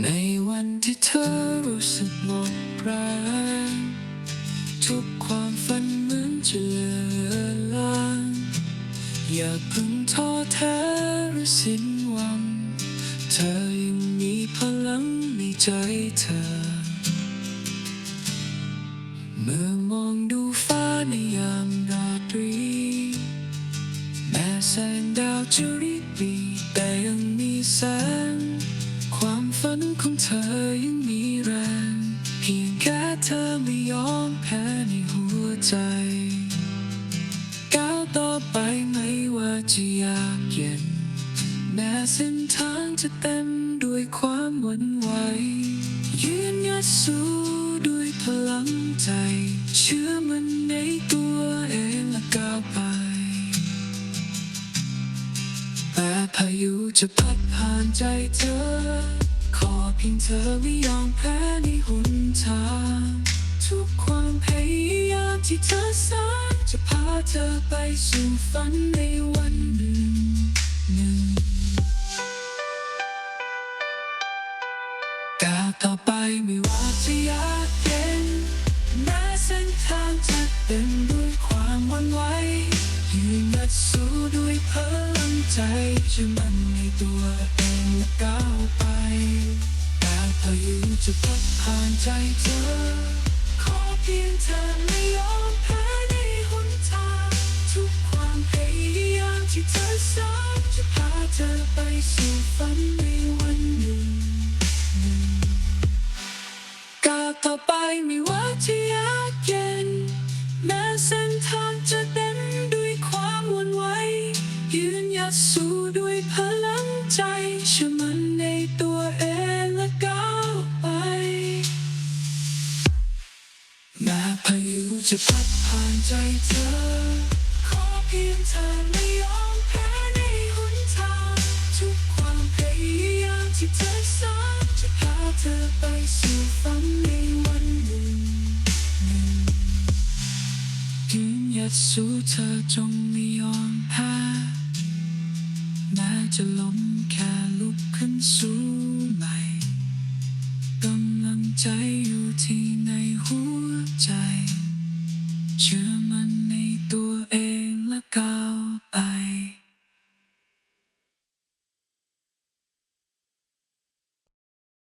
ในวันที่เธอรู้สึกหมดแรงทุกความฝันเหมือนจะเลือนลางอย่าเพิ่งท้อแท้หรือสิ้นหวัง เธอยังมีพลังในใจเธอ เมื่อมองดู เธอไม่ยอมแพ้ในหัวใจก้าวต่อไปไม่ว่าจะยากเย็นแม้เส้นทางจะเต็มด้วยความหวั่นไหวยืนยัดสู้ด้วยพลังใจ เชื่อมันในตัวเองและก้าวไปแต่พายุจะพัดผ่านใจเธอ ขอเพียงเธอไม่ยอมแพ้ในหนทาง เธอสร้างจะพาเธอไปสู่ฝันในวันหนึ่งหนึ่งกาต่อไปไม่ว่าจะยากเย็นแม้เส้นทางจะเต็มด้วยความหวันไหวยืนหยัดสู้ด้วยพลังใจเชื่อมันในตัวเองและก้าวไปแต่พายุจะพัดผ่านใจเธอ ขอเพียงเธอ ที่เธองจะพาเธอไปสู่ฝันในวันหนึ่งก้าวต่อไปไม่ว่าจะยากเย็น แม้เส้นทางจะเต็มด้วยความหวันไหวยืนหยัดสู้ด้วยพลังใจเชื่อมันในตัวเองและก้าวไปแม้พายุจะพัดผ่านใจเธอ ขอเพียงเธอไม่ยอม ยัดสู้เธอจงไม่ยอมแพ้แม้จะล้มแค่ลุกขึ้นสู้ใหม่กำลังใจอยู่ที่ในหัวใจเชื่อ